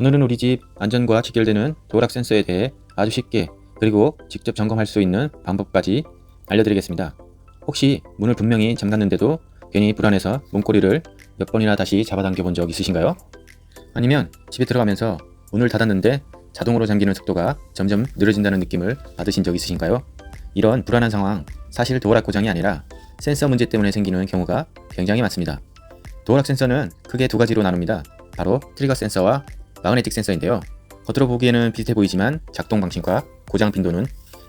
오늘은 우리 집 안전과 직결되는 도락 센서에 대해 아주 쉽게 그리고 직접 점검할 수 있는 방법까지 알려드리겠습니다. 혹시 문을 분명히 잠갔는데도 괜히 불안해서 문고리를 몇 번이나 다시 잡아당겨 본 적 있으신가요? 아니면 집에 들어가면서 문을 닫았는데 자동으로 잠기는 속도가 점점 느려진다는 느낌을 받으신 적 있으신가요? 이런 불안한 상황 사실 도어락 고장이 아니라 센서 문제 때문에 생기는 경우가 굉장히 많습니다. 도어락 센서는 크게 두 가지로 나눕니다. 바로 트리거 센서와 마그네틱 센서인데요. 겉으로 보기에는 비슷해 보이지만 작동 방식과 고장 빈도는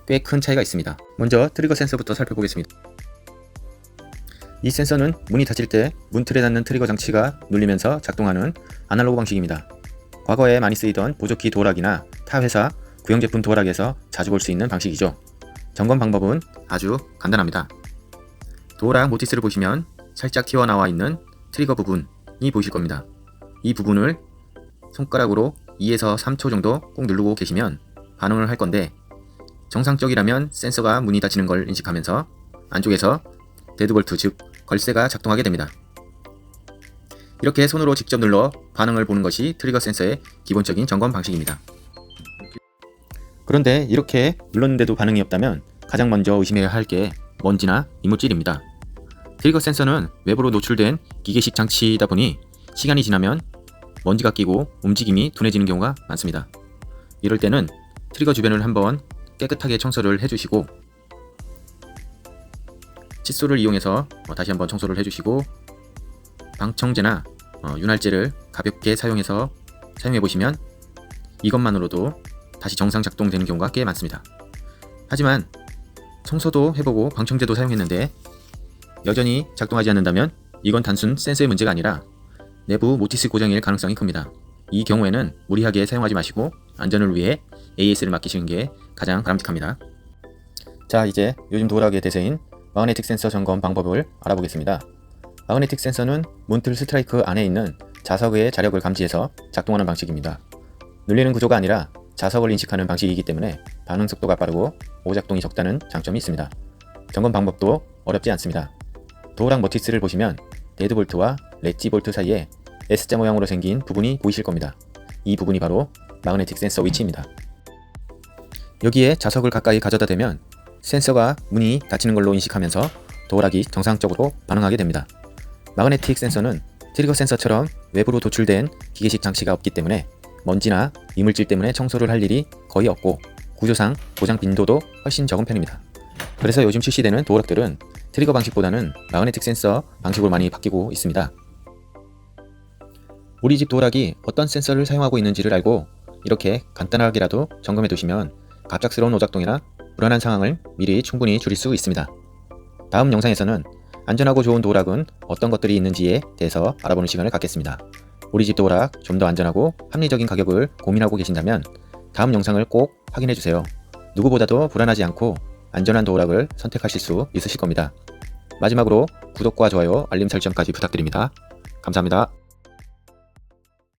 꽤 큰 차이가 있습니다. 먼저 트리거 센서부터 살펴보겠습니다. 이 센서는 문이 닫힐 때 문틀에 닿는 트리거 장치가 눌리면서 작동하는 아날로그 방식입니다. 과거에 많이 쓰이던 보조키 도어락이나 타 회사 구형 제품 도어락에서 자주 볼 수 있는 방식이죠. 점검 방법은 아주 간단합니다. 도어락 모티스를 보시면 살짝 튀어나와 있는 트리거 부분이 보이실 겁니다. 이 부분을 손가락으로 2에서 3초 정도 꼭 누르고 계시면 반응을 할 건데 정상적이라면 센서가 문이 닫히는 걸 인식하면서 안쪽에서 데드볼트 즉 걸쇠가 작동하게 됩니다. 이렇게 손으로 직접 눌러 반응을 보는 것이 트리거 센서의 기본적인 점검 방식입니다. 그런데 이렇게 눌렀는데도 반응이 없다면 가장 먼저 의심해야 할 게 먼지나 이물질입니다. 트리거 센서는 외부로 노출된 기계식 장치이다 보니 시간이 지나면 먼지가 끼고 움직임이 둔해지는 경우가 많습니다. 이럴 때는 트리거 주변을 한번 깨끗하게 청소를 해주시고 칫솔을 이용해서 어, 다시 한번 청소를 해주시고 방청제나 어, 윤활제를 가볍게 사용해서 사용해 보시면 이것만으로도 다시 정상 작동되는 경우가 꽤 많습니다. 하지만 청소도 해보고 방청제도 사용했는데 여전히 작동하지 않는다면 이건 단순 센서의 문제가 아니라 내부 모티스 고장일 가능성이 큽니다. 이 경우에는 무리하게 사용하지 마시고 안전을 위해 AS를 맡기시는 게 가장 바람직합니다. 자 이제 요즘 도락의 대세인 마그네틱 센서 점검 방법을 알아보겠습니다. 마그네틱 센서는 문틀 스트라이크 안에 있는 자석의 자력을 감지해서 작동하는 방식입니다. 눌리는 구조가 아니라 자석을 인식하는 방식이기 때문에 반응 속도가 빠르고 오작동이 적다는 장점이 있습니다. 점검 방법도 어렵지 않습니다. 도어락 머티스를 보시면 데드볼트와 렛지 볼트 사이에 S자 모양으로 생긴 부분이 보이실 겁니다. 이 부분이 바로 마그네틱 센서 위치입니다. 여기에 자석을 가까이 가져다 대면 센서가 문이 닫히는 걸로 인식하면서 도어락이 정상적으로 반응하게 됩니다. 마그네틱 센서는 트리거 센서처럼 외부로 도출된 기계식 장치가 없기 때문에 먼지나 이물질 때문에 청소를 할 일이 거의 없고 구조상 고장 빈도도 훨씬 적은 편입니다. 그래서 요즘 출시되는 도어락들은 트리거 방식보다는 마그네틱 센서 방식으로 많이 바뀌고 있습니다. 우리 집 도어락이 어떤 센서를 사용하고 있는지를 알고 이렇게 간단하게라도 점검해 두시면 갑작스러운 오작동이나 불안한 상황을 미리 충분히 줄일 수 있습니다. 다음 영상에서는 안전하고 좋은 도어락은 어떤 것들이 있는지에 대해서 알아보는 시간을 갖겠습니다. 우리 집 도어락 좀 더 안전하고 합리적인 가격을 고민하고 계신다면 다음 영상을 꼭 확인해 주세요. 누구보다도 불안하지 않고 안전한 도어락을 선택하실 수 있으실 겁니다. 마지막으로 구독과 좋아요, 알림 설정까지 부탁드립니다. 감사합니다.